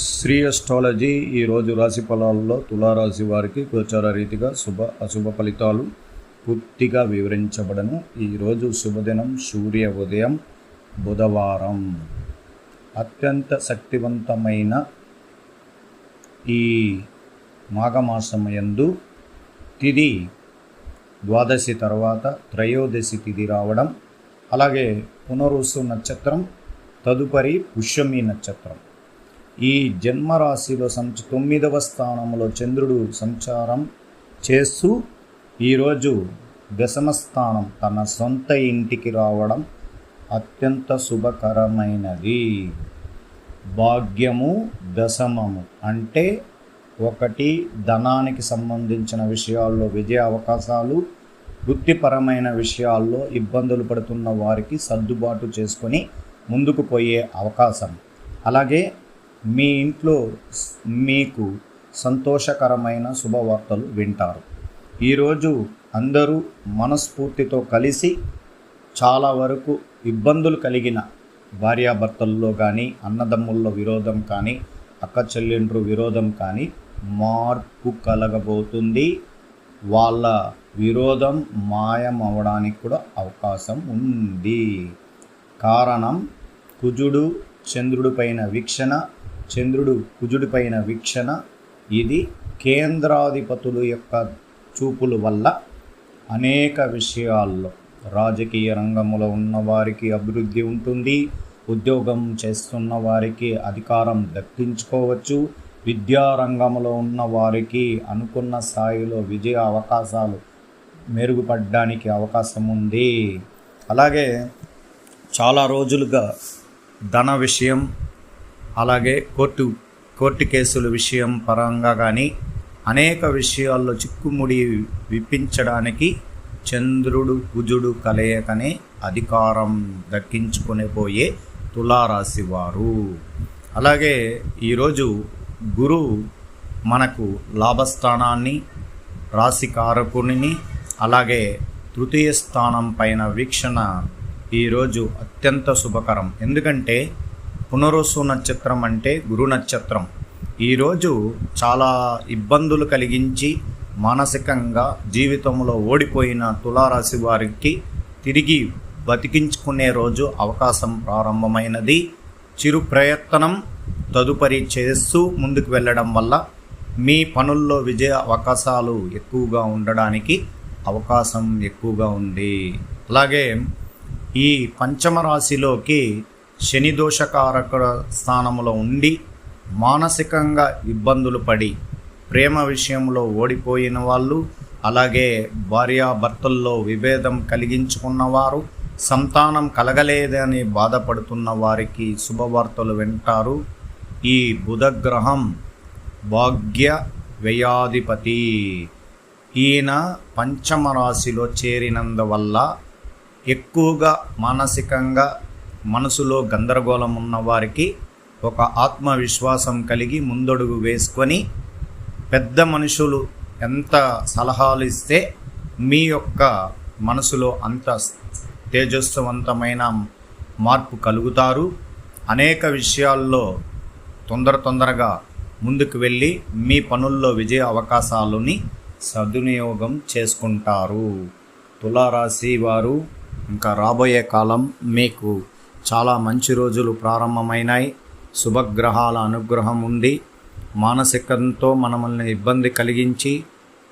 Shri astrology ఈరోజు రాశి ఫలాల్లో తులారాశి వారికి గోచార రీతిగా శుభ అశుభ ఫలితాలు పూర్తిగా వివరించబడను. ఈరోజు శుభదినం సూర్య ఉదయం బుధవారం. అత్యంత శక్తివంతమైన ఈ మాఘమాసమయందు తిది ద్వాదశి తర్వాత త్రయోదశి తిది రావడం అలాగే పునరుసు నక్షత్రం తదుపరి పుష్యమి నక్షత్రం. ఈ జన్మరాశిలో సంచ తొమ్మిదవ స్థానంలో చంద్రుడు సంచారం చేస్తూ ఈరోజు దశమ స్థానం తన సొంత ఇంటికి రావడం అత్యంత శుభకరమైనది. భాగ్యము దశమము అంటే ఒకటి ధనానికి సంబంధించిన విషయాల్లో విజయ అవకాశాలు వృత్తిపరమైన విషయాల్లో ఇబ్బందులు పడుతున్న వారికి సర్దుబాటు చేసుకొని ముందుకు పోయే అవకాశం. అలాగే మీ ఇంట్లో మీకు సంతోషకరమైన శుభవార్తలు వింటారు. ఈరోజు అందరూ మనస్ఫూర్తితో కలిసి చాలా వరకు ఇబ్బందులు కలిగిన భార్యాభర్తల్లో కానీ అన్నదమ్ముల్లో విరోధం కానీ అక్క చెల్లెండ్రు విరోధం కానీ మార్పు కలగబోతుంది. వాళ్ళ విరోధం మాయం అవడానికి కూడా అవకాశం ఉంది. కారణం కుజుడు చంద్రుడి పైన వీక్షణ చంద్రుడు కుజుడిపైన వీక్షణ. ఇది కేంద్రాధిపతుల యొక్క చూపుల వల్ల అనేక విషయాల్లో రాజకీయ రంగంలో ఉన్నవారికి అభివృద్ధి ఉంటుంది. ఉద్యోగం చేస్తున్న వారికి అధికారం దక్కించుకోవచ్చు. విద్యా రంగంలో ఉన్న వారికి అనుకున్న స్థాయిలో విజయ అవకాశాలు మెరుగుపడడానికి అవకాశం ఉంది. అలాగే చాలా రోజులుగా ధన విషయం అలాగే కోర్టు కోర్టు కేసుల విషయం పరంగా కానీ అనేక విషయాల్లో చిక్కుముడి విప్పించడానికి చంద్రుడు కుజుడు కలయికనే అధికారం దక్కించుకునే పోయే తులారాశి వారు. అలాగే ఈరోజు గురు మనకు లాభస్థానాన్ని రాశి కారకుని అలాగే తృతీయ స్థానం పైన వీక్షణ ఈరోజు అత్యంత శుభకరం. ఎందుకంటే పునరుసు నక్షత్రం అంటే గురు నక్షత్రం ఈరోజు చాలా ఇబ్బందులు కలిగించి మానసికంగా జీవితంలో ఓడిపోయిన తులారాశి వారికి తిరిగి బతికించుకునే రోజు అవకాశం ప్రారంభమైనది. చిరు ప్రయత్నం తదుపరి చేస్తూ ముందుకు వెళ్ళడం వల్ల మీ పనుల్లో విజయ అవకాశాలు ఎక్కువగా ఉండడానికి అవకాశం ఎక్కువగా ఉంది. అలాగే ఈ పంచమ రాశిలోకి శని దోషకారక స్థానంలో ఉండి మానసికంగా ఇబ్బందులు పడి ప్రేమ విషయంలో ఓడిపోయిన వాళ్ళు అలాగే భార్యాభర్తల్లో విభేదం కలిగించుకున్నవారు సంతానం కలగలేదని బాధపడుతున్న వారికి శుభవార్తలు వింటారు. ఈ బుధగ్రహం భాగ్య వ్యయాధిపతి. ఈయన పంచమ రాశిలో చేరినందువల్ల ఎక్కువగా మానసికంగా మనసులో గందరగోళం ఉన్న వారికి ఒక ఆత్మవిశ్వాసం కలిగి ముందడుగు వేసుకొని పెద్ద మనుషులు ఎంత సలహాలు ఇస్తే మీ యొక్క మనసులో అంత తేజస్వంతమైన మార్పు కలుగుతారు. అనేక విషయాల్లో తొందర తొందరగా ముందుకు వెళ్ళి మీ పనుల్లో విజయ అవకాశాలని సద్వినియోగం చేసుకుంటారు. తులారాశి వారు ఇంకా రాబోయే కాలం మీకు చాలా మంచి రోజులు ప్రారంభమైనాయి. శుభగ్రహాల అనుగ్రహం ఉంది మానసికంతో మనల్ని ఇబ్బంది కలిగించి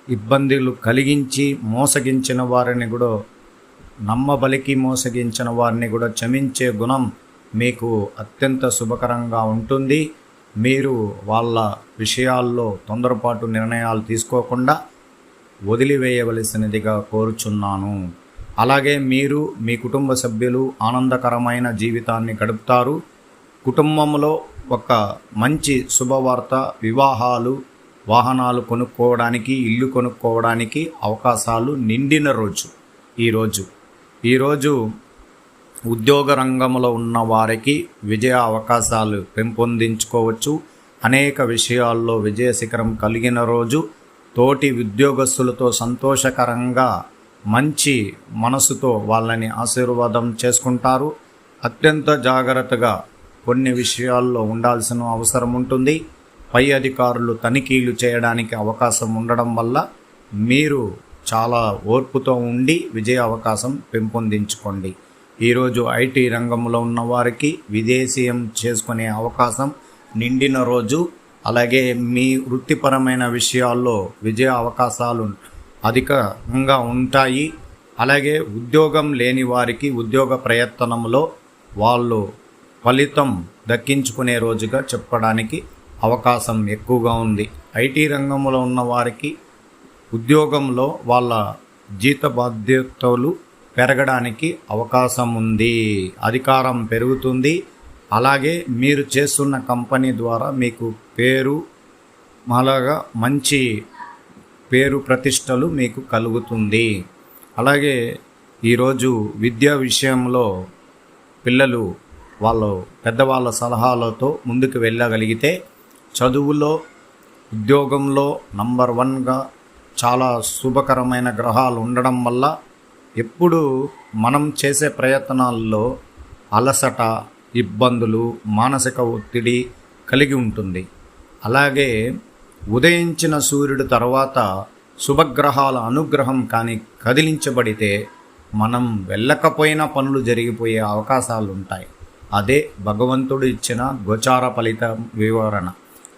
ఇబ్బందులు కలిగించి మోసగించిన వారిని కూడా నమ్మబలికి మోసగించిన వారిని కూడా క్షమించే గుణం మీకు అత్యంత శుభకరంగా ఉంటుంది. మీరు వాళ్ళ విషయాల్లో తొందరపాటు నిర్ణయాలు తీసుకోకుండా వదిలివేయవలసినదిగా కోరుచున్నాను. అలాగే మీరు మీ కుటుంబ సభ్యులు ఆనందకరమైన జీవితాన్ని గడుపుతారు. కుటుంబంలో ఒక మంచి శుభవార్త వివాహాలు వాహనాలు కొనుక్కోవడానికి ఇల్లు కొనుక్కోవడానికి అవకాశాలు నిండిన రోజు ఈరోజు ఈరోజు ఉద్యోగ రంగంలో ఉన్న వారికి విజయ అవకాశాలు పెంపొందించుకోవచ్చు. అనేక విషయాల్లో విజయ శిఖరం కలిగిన రోజు. తోటి ఉద్యోగస్తులతో సంతోషకరంగా మంచి మనసుతో వాళ్ళని ఆశీర్వాదం చేసుకుంటారు. అత్యంత జాగ్రత్తగా కొన్ని విషయాల్లో ఉండాల్సిన అవసరం ఉంటుంది. పై అధికారులు తనిఖీలు చేయడానికి అవకాశం ఉండడం వల్ల మీరు చాలా ఓర్పుతో ఉండి విజయ అవకాశం పెంపొందించుకోండి. ఈరోజు ఐటీ రంగంలో ఉన్న వారికి విదేశీయం చేసుకునే అవకాశం నిండిన రోజు. అలాగే మీ వృత్తిపరమైన విషయాల్లో విజయ అవకాశాలు అధికంగా ఉంటాయి. అలాగే ఉద్యోగం లేని వారికి ఉద్యోగ ప్రయత్నంలో వాళ్ళు ఫలితం దక్కించుకునే రోజుగా చెప్పడానికి అవకాశం ఎక్కువగా ఉంది. ఐటీ రంగంలో ఉన్న వారికి ఉద్యోగంలో వాళ్ళ జీత బాధ్యతలు పెరగడానికి అవకాశం ఉంది. అధికారం పెరుగుతుంది. అలాగే మీరు చేస్తున్న కంపెనీ ద్వారా మీకు పేరు అలాగా మంచి పేరు ప్రతిష్టలు మీకు కలుగుతుంది. అలాగే ఈరోజు విద్యా విషయంలో పిల్లలు వాళ్ళు పెద్దవాళ్ళ సలహాలతో ముందుకు వెళ్ళగలిగితే చదువులో ఉద్యోగంలో నంబర్ వన్గా చాలా శుభకరమైన గ్రహాలు ఉండడం వల్ల ఎప్పుడు మనం చేసే ప్రయత్నాల్లో అలసట ఇబ్బందులు మానసిక ఒత్తిడి కలిగి ఉంటుంది. అలాగే ఉదయించిన సూర్యుడు తర్వాత శుభగ్రహాల అనుగ్రహం కానీ కదిలించబడితే మనం వెళ్ళకపోయినా పనులు జరిగిపోయే అవకాశాలు ఉంటాయి అదే భగవంతుడు ఇచ్చిన గోచార ఫలిత వివరణ.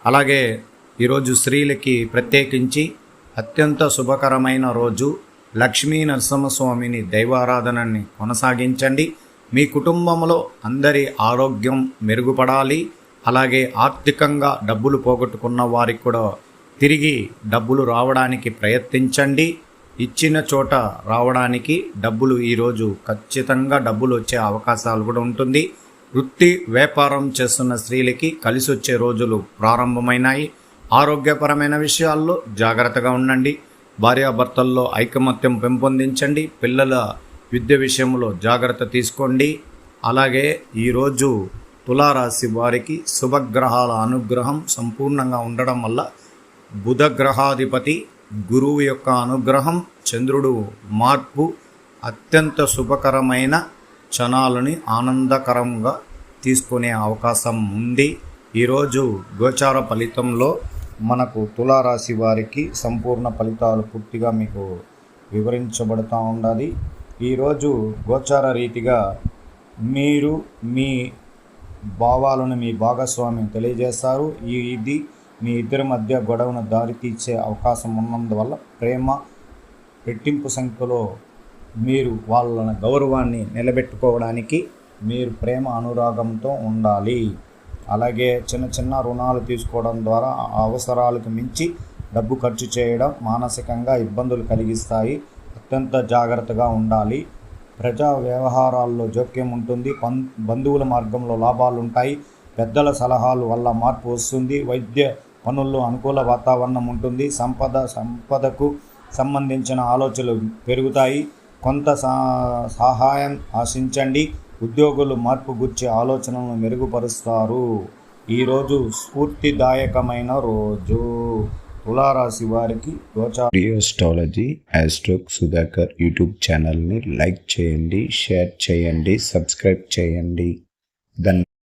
అలాగే ఈరోజు స్త్రీలకి ప్రత్యేకించి అత్యంత శుభకరమైన రోజు లక్ష్మీ నరసింహస్వామిని దైవారాధనని కొనసాగించండి. మీ కుటుంబంలో అందరి ఆరోగ్యం మెరుగుపడాలి. అలాగే ఆర్థికంగా డబ్బులు పోగొట్టుకున్న వారికి కూడా తిరిగి డబ్బులు రావడానికి ప్రయత్నించండి. ఇచ్చిన చోట రావడానికి డబ్బులు ఈరోజు ఖచ్చితంగా డబ్బులు వచ్చే అవకాశాలు కూడా ఉంటుంది. వృత్తి వ్యాపారం చేస్తున్న స్త్రీలకి కలిసి వచ్చే రోజులు ప్రారంభమైనాయి. ఆరోగ్యపరమైన విషయాల్లో జాగ్రత్తగా ఉండండి. భార్యాభర్తల్లో ఐకమత్యం పెంపొందించండి. పిల్లల విద్య విషయంలో జాగ్రత్త తీసుకోండి. అలాగే ఈరోజు తులారాశి వారికి శుభగ్రహాల అనుగ్రహం సంపూర్ణంగా ఉండడం వల్ల బుధ గ్రహాధిపతి గురువు యొక్క అనుగ్రహం చంద్రుడు మార్పు అత్యంత శుభకరమైన క్షణాలని ఆనందకరంగా తీసుకునే అవకాశం ఉంది. ఈరోజు గోచార ఫలితంలో మనకు తులారాశి వారికి సంపూర్ణ ఫలితాలు పూర్తిగా మీకు వివరించబడుతూ ఉండాలి. ఈరోజు గోచార రీతిగా మీరు మీ భావాలను మీ భాగస్వామ్యం తెలియజేస్తారు. ఈ ఇది మీ ఇద్దరి మధ్య గొడవను దారితీసే అవకాశం ఉన్నందువల్ల ప్రేమ రెట్టింపు సంఖ్యలో మీరు వాళ్ళ గౌరవాన్ని నిలబెట్టుకోవడానికి మీరు ప్రేమ అనురాగంతో ఉండాలి. అలాగే చిన్న చిన్న రుణాలు తీసుకోవడం ద్వారా అవసరాలకు మించి డబ్బు ఖర్చు చేయడం మానసికంగా ఇబ్బందులు కలిగిస్తాయి. అత్యంత జాగ్రత్తగా ఉండాలి. ప్రజా వ్యవహారాల్లో జోక్యం ఉంటుంది పం బంధువుల మార్గంలో లాభాలు ఉంటాయి పెద్దల సలహాలు వల్ల మార్పు వస్తుంది వైద్య పనుల్లో అనుకూల వాతావరణం ఉంటుంది సంపద సంపదకు సంబంధించిన ఆలోచనలు పెరుగుతాయి. కొంత సా సహాయం ఆశించండి ఉద్యోగులు మార్పు గుర్చే ఆలోచనలను మెరుగుపరుస్తారు. ఈరోజు స్ఫూర్తిదాయకమైన రోజు. తులారాశి వారికి గోచా రియోస్టాలజీ యాస్ట్రోక్ సుధాకర్ యూట్యూబ్ ఛానల్ని లైక్ చేయండి షేర్ చేయండి సబ్స్క్రైబ్ చేయండి. ధన్యవాదాలు